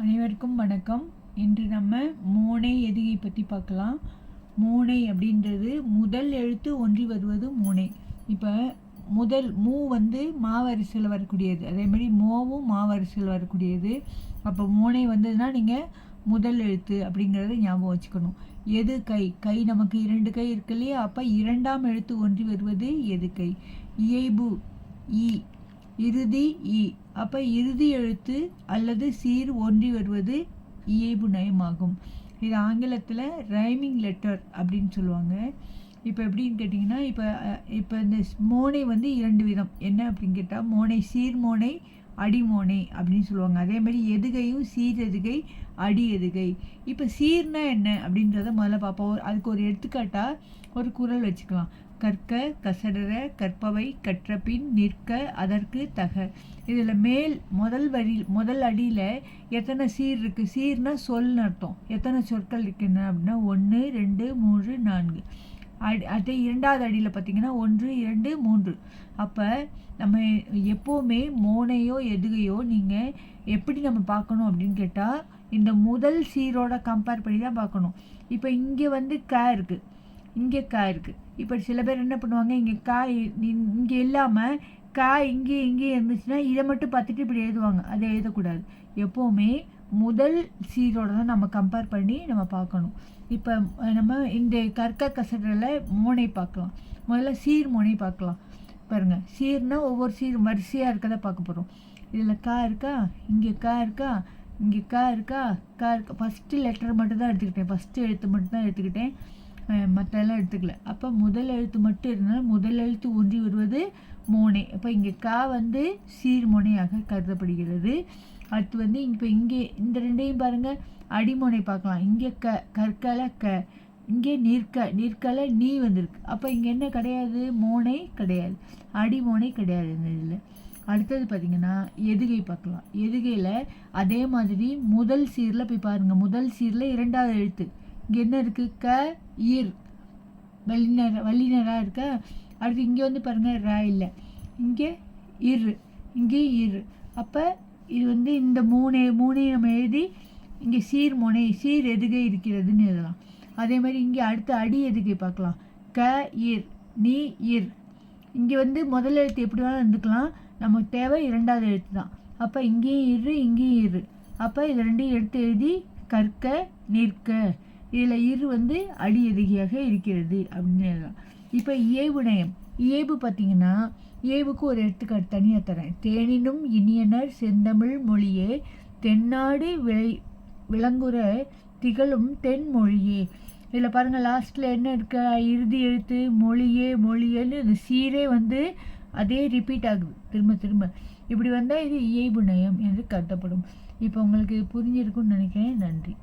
அனைவருக்கும் வணக்கம். இன்று நம்ம மோனை எதுகை பற்றி பார்க்கலாம். மோனை அப்படின்றது முதல் எழுத்து ஒன்றி வருவது மோனை. இப்போ முதல் மூ வந்து மாவரிசையில் வரக்கூடியது. அதே மாதிரி மோவும் மாவரிசையில் வரக்கூடியது. அப்போ மோனை வந்ததுன்னா நீங்கள் முதல் எழுத்து அப்படிங்கிறத ஞாபகம் வச்சுக்கணும். எது கை? கை நமக்கு இரண்டு கை இருக்கு இல்லையா? அப்போ இரண்டாம் எழுத்து ஒன்றி வருவது எது கை? இயைபு ஈ இறுதி இ. அப்போ இறுதி எழுத்து அல்லது சீர் ஒன்றி வருவது இயைபு நயமாகும். இது ஆங்கிலத்தில் ரைமிங் லெட்டர் அப்படின்னு சொல்லுவாங்க. இப்போ எப்படின்னு கேட்டிங்கன்னா இப்போ இப்போ இந்த மோனை வந்து இரண்டு விதம். என்ன அப்படின்னு கேட்டால் மோனை சீர்மோனை அடிமோனை அப்படின்னு சொல்லுவாங்க. அதே மாதிரி எதுகையும் சீரெதுகை அடி எதுகை. இப்போ சீர்னா என்ன அப்படின்றத முதல்ல பார்ப்போம். அதுக்கு ஒரு எடுத்துக்காட்டாக ஒரு குரல் வச்சுக்கலாம். கற்க கசடர கற்பவை கற்றபின் நிற்க அதற்கு தக. இதில் மேல் முதல் வரி முதல் அடியில் எத்தனை சீர் இருக்குது சீர்னா சொல்னு அர்த்தம். எத்தனை சொற்கள் இருக்குன்னு அப்படின்னா ஒன்று ரெண்டு மூணு நான்கு. அடி அதே இரண்டாவது அடியில் பார்த்தீங்கன்னா ஒன்று இரண்டு மூன்று. அப்போ நம்ம எப்போவுமே மோனையோ எதுகையோ நீங்கள் எப்படி நம்ம பார்க்கணும் அப்படின்னு கேட்டால் இந்த முதல் சீரோட கம்பேர் பண்ணி தான் பார்க்கணும். இப்போ இங்கே வந்து க இருக்குது இங்கே கா இருக்குது இப்போ சில பேர் என்ன பண்ணுவாங்க இங்கே காய் இங்கே இல்லாமல் காய் இங்கே இங்கே இருந்துச்சுன்னா இதை மட்டும் பார்த்துட்டு இப்படி எழுதுவாங்க. அதை எழுதக்கூடாது. எப்போவுமே முதல் சீரோட தான் நம்ம கம்பேர் பண்ணி நம்ம பார்க்கணும். இப்போ நம்ம இந்த கற்க கசடில் மோனை பார்க்கலாம். முதல்ல சீர் மோனை பார்க்கலாம். பாருங்கள் சீர்னால் ஒவ்வொரு சீர் வரிசையாக இருக்கதை பார்க்க போகிறோம் இதில் கா இருக்கா? இங்கே கா இருக்கா? இங்கே கா இருக்கா? கா இருக்கா? ஃபஸ்ட்டு லெட்டர் மட்டும் தான் எடுத்துக்கிட்டேன். ஃபஸ்ட்டு எழுத்து மட்டும் தான் எடுத்துக்கிட்டேன். மற்றெல்லாம் எடுத்துக்கல. அப்போ முதல் எழுத்து மட்டும் இருந்தால் முதல் எழுத்து ஒன்றி வருவது மோனை. அப்போ இங்கே கா வந்து சீர்மோனையாக கருதப்படுகிறது. அடுத்து வந்து இப்போ இங்கே இந்த ரெண்டையும் பாருங்கள் அடிமோனை பார்க்கலாம். இங்கே க கற்கல க. இங்கே நிற்க நிற்கல நீ வந்திருக்கு. அப்போ இங்கே என்ன கிடையாது? மோனை கிடையாது. அடிமோனை கிடையாது இந்த இதில். அடுத்தது பார்த்திங்கன்னா எதுகை பார்க்கலாம். எதுகையில் அதே மாதிரி முதல் சீரில் போய் பாருங்கள் முதல் சீரில் இரண்டாவது எழுத்து. இங்கே என்ன இருக்குது க ஈர் வல்லினர் வல்லினராக இருக்க? அடுத்து இங்கே வந்து பாருங்கள் ரா இல்லை. இங்கே இரு இங்கே இரு. அப்போ இது வந்து இந்த மூணே மூணையும் நம்ம எழுதி இங்கே சீர் முனை சீர் எதுகை இருக்கிறதுன்னு எழுதலாம். அதே மாதிரி இங்கே அடுத்த அடி எதுகை பார்க்கலாம். க ஈர் நீ இர். இங்கே வந்து முதல் எழுத்து எப்படி வேணாலும் இருந்துக்கலாம். நமக்கு தேவை இரண்டாவது எழுத்து தான். அப்போ இங்கேயும் இரு இங்கேயும் இரு. அப்போ இது ரெண்டையும் எடுத்து எழுதி கற்க நிற்க. இதில் இரு வந்து அடி இருக்கிறது அப்படின்னு இப்போ இயேபு நயம். இயேபு பார்த்தீங்கன்னா இயேபுக்கு ஒரு எடுத்துக்காட்டு தனியாக தரேன். தேனினும் இனியனர் செந்தமிழ் மொழியே தென்னாடு விளை விளங்குற திகழும் தென்மொழியே இதில் பாருங்கள் லாஸ்ட்டில் என்ன இருக்க? இறுதி எழுத்து மொழியே மொழியேன்னு இந்த சீரே வந்து அதே ரிப்பீட் ஆகுது. திரும்ப திரும்ப. இப்படி வந்தால் இது இயைபு நயம் என்று கருதப்படும். இப்போ உங்களுக்கு புரிஞ்சிருக்குன்னு நினைக்கிறேன். நன்றி.